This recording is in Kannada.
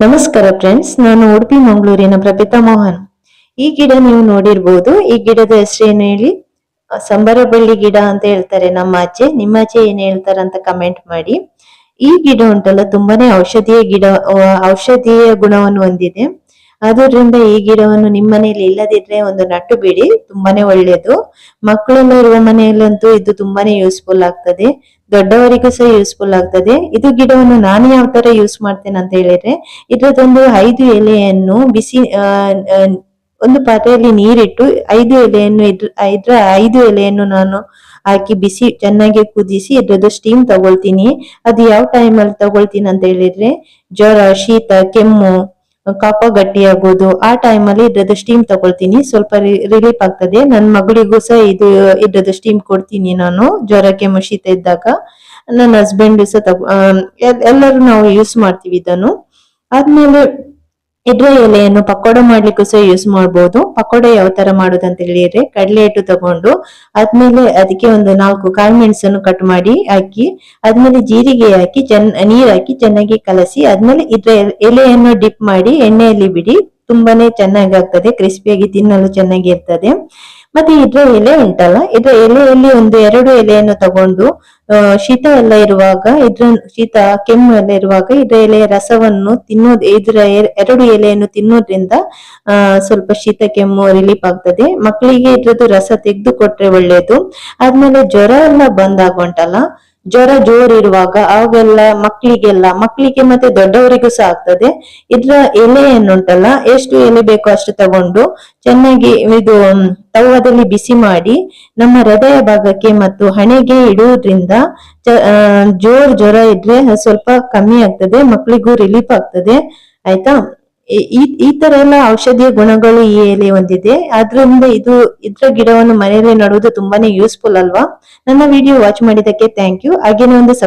ನಮಸ್ಕಾರ ಫ್ರೆಂಡ್ಸ್ ನಾನು ಉಡುಪಿ ಮಂಗಳೂರಿನ ಪ್ರಭಿತಾ ಮೋಹನ್. ಈ ಗಿಡ ನೀವು ನೋಡಿರ್ಬೋದು, ಈ ಗಿಡದ ಹೆಸರೇನು ಹೇಳಿ? ಸಂಬರ ಬಳ್ಳಿ ಗಿಡ ಅಂತ ಹೇಳ್ತಾರೆ ನಮ್ಮ ಆಚೆ ನಿಮ್ಮ ಆಚೆ ಏನ್ ಹೇಳ್ತಾರ ಅಂತ ಕಮೆಂಟ್ ಮಾಡಿ. ಈ ಗಿಡ ಉಂಟಲ್ಲ, ತುಂಬಾನೇ ಔಷಧೀಯ ಗಿಡ ಔಷಧೀಯ ಗುಣವನ್ನು ಹೊಂದಿದೆ. ಆದ್ರಿಂದ ಈ ಗಿಡವನ್ನು ನಿಮ್ಮ ಮನೆಯಲ್ಲಿ ಇಲ್ಲದಿದ್ರೆ ಒಂದು ನಟ್ಟು ಬಿಡಿ, ತುಂಬಾನೇ ಒಳ್ಳೆಯದು. ಮಕ್ಕಳೆಲ್ಲ ಇರುವ ಮನೆಯಲ್ಲಂತೂ ಇದು ತುಂಬಾನೇ ಯೂಸ್ಫುಲ್ ಆಗ್ತದೆ. ದೊಡ್ಡವರಿಗೂ ಸಹ ಯೂಸ್ಫುಲ್ ಆಗ್ತದೆ. ಇದು ಗಿಡವನ್ನು ನಾನು ಯಾವ ತರ ಯೂಸ್ ಮಾಡ್ತೇನೆ ಅಂತ ಹೇಳಿದ್ರೆ ಇದ್ರದೊಂದು ಐದು ಎಲೆಯನ್ನು ಬಿಸಿ ಒಂದು ಪಾತ್ರೆಯಲ್ಲಿ ನೀರಿಟ್ಟು ಐದು ಎಲೆಯನ್ನು ಇದ್ರ ಇದ್ರ ಐದು ಎಲೆಯನ್ನು ನಾನು ಹಾಕಿ ಬಿಸಿ ಚೆನ್ನಾಗಿ ಕುದಿಸಿ ಇದ್ರದ್ದು ಸ್ಟೀಮ್ ತಗೊಳ್ತೀನಿ. ಅದು ಯಾವ ಟೈಮಲ್ಲಿ ತಗೊಳ್ತೀನಿ ಅಂತ ಹೇಳಿದ್ರೆ, ಜ್ವರ, ಶೀತ, ಕೆಮ್ಮು ಕಫ ಗಟ್ಟಿಯಾಗೋದು ಆ ಟೈಮಲ್ಲಿ ಇದ್ರದ್ದು ಸ್ಟೀಮ್ ತಗೊಳ್ತೀನಿ. ಸ್ವಲ್ಪ ರಿಲೀಫ್ ಆಗ್ತದೆ. ನನ್ನ ಮಗಳಿಗೂ ಸಹ ಇದು ಇದ್ರದ್ದು ಸ್ಟೀಮ್ ಕೊಡ್ತೀನಿ ನಾನು. ಜ್ವರಕ್ಕೆ ಕೆಮ್ಮು ಶೀತ ಇದ್ದಾಗ. ನನ್ನ ಹಸ್ಬೆಂಡ್ ಸಹ ತಗೋ ಎಲ್ಲರೂ ನಾವು ಯೂಸ್ ಮಾಡ್ತೀವಿ ಇದನ್ನು. ಆದ್ಮೇಲೆ ಇದ್ರ ಎಲೆಯನ್ನು ಪಕೋಡ ಮಾಡ್ಲಿಕ್ಕೂ ಸಹ ಯೂಸ್ ಮಾಡಬಹುದು ಪಕೋಡ ಯಾವ ತರ ಮಾಡುದಂತ ಹೇಳಿದ್ರೆ ಕಡಲೆ ಹಿಟ್ಟು ತಗೊಂಡು ಆದ್ಮೇಲೆ ಅದಕ್ಕೆ ಒಂದು ನಾಲ್ಕು ಕಾಳು ಮೆಣಸನ್ನು ಕಟ್ ಮಾಡಿ ಹಾಕಿ ಆದ್ಮೇಲೆ ಜೀರಿಗೆ ಹಾಕಿ ಚೆನ್ನ ನೀರ್ ಹಾಕಿ ಚೆನ್ನಾಗಿ ಕಲಸಿ ಆದ್ಮೇಲೆ ಇದ್ರ ಎಲೆ- ಎಲೆಯನ್ನು ಡಿಪ್ ಮಾಡಿ ಎಣ್ಣೆಯಲ್ಲಿ ಬಿಡಿ. ತುಂಬಾನೇ ಚೆನ್ನಾಗಿ ಆಗ್ತದೆ ಕ್ರಿಸ್ಪಿಯಾಗಿ ತಿನ್ನಲು ಚೆನ್ನಾಗಿ ಇರ್ತದೆ ಮತ್ತೆ ಇದ್ರ ಎಲೆ ಉಂಟಲ್ಲ? ಇದ್ರ ಎಲೆಯಲ್ಲಿ ಒಂದು ಎರಡು ಎಲೆಯನ್ನು ತಗೊಂಡು ಶೀತ ಎಲ್ಲ ಇರುವಾಗ, ಇದ್ರ ಶೀತ ಕೆಮ್ಮು ಎಲ್ಲ ಇರುವಾಗ ಇದ್ರ ಎಲೆಯ ರಸವನ್ನು ತಿನ್ನೋದು, ಇದ್ರ ಎರಡು ಎಲೆಯನ್ನು ತಿನ್ನೋದ್ರಿಂದ ಸ್ವಲ್ಪ ಶೀತ ಕೆಮ್ಮು ರಿಲೀಫ್ ಆಗ್ತದೆ. ಮಕ್ಕಳಿಗೆ ಇದ್ರದ್ದು ರಸ ತೆಗೆದು ಕೊಟ್ರೆ ಒಳ್ಳೇದು. ಆದ್ಮೇಲೆ ಜ್ವರ ಎಲ್ಲ ಬಂದಾಗ ಉಂಟಲ್ಲ? ಜ್ವರ ಜೋರಿರುವಾಗ ಅವಾಗೆಲ್ಲ ಮಕ್ಕಳಿಗೆಲ್ಲ ಮಕ್ಕಳಿಗೆ ಮತ್ತೆ ದೊಡ್ಡವರಿಗೂ ಸಹ ಆಗ್ತದೆ. ಇದ್ರ ಎಲೆಯನ್ನುಂಟಲ್ಲ ಎಷ್ಟು ಎಲೆ ಬೇಕೋ ಅಷ್ಟು ತಗೊಂಡು ಚೆನ್ನಾಗಿ ಇದು ತವದಲ್ಲಿ ಬಿಸಿ ಮಾಡಿ ನಮ್ಮ ಹೃದಯ ಭಾಗಕ್ಕೆ ಮತ್ತು ಹಣೆಗೆ ಇಡುವುದ್ರಿಂದ ಜೋರ್ ಜ್ವರ ಇದ್ರೆ ಸ್ವಲ್ಪ ಕಮ್ಮಿ ಆಗ್ತದೆ ಮಕ್ಕಳಿಗೂ ರಿಲೀಫ್ ಆಗ್ತದೆ. ಆಯ್ತಾ? ಈ- ಈ ತರ ಎಲ್ಲ ಔಷಧೀಯ ಗುಣಗಳು ಈ ಎಲೆ ಹೊಂದಿದೆ. ಆದ್ರಿಂದ ಇದು, ಇದ್ರ ಗಿಡವನ್ನು ಮನೆಯಲ್ಲಿ ನಡುವುದು ತುಂಬಾನೇ ಯೂಸ್ಫುಲ್ ಅಲ್ವಾ? ನನ್ನ ವಿಡಿಯೋ ವಾಚ್ ಮಾಡಿದ್ದಕ್ಕೆ ಥ್ಯಾಂಕ್ ಯು ಹಾಗೇನೆ ಒಂದು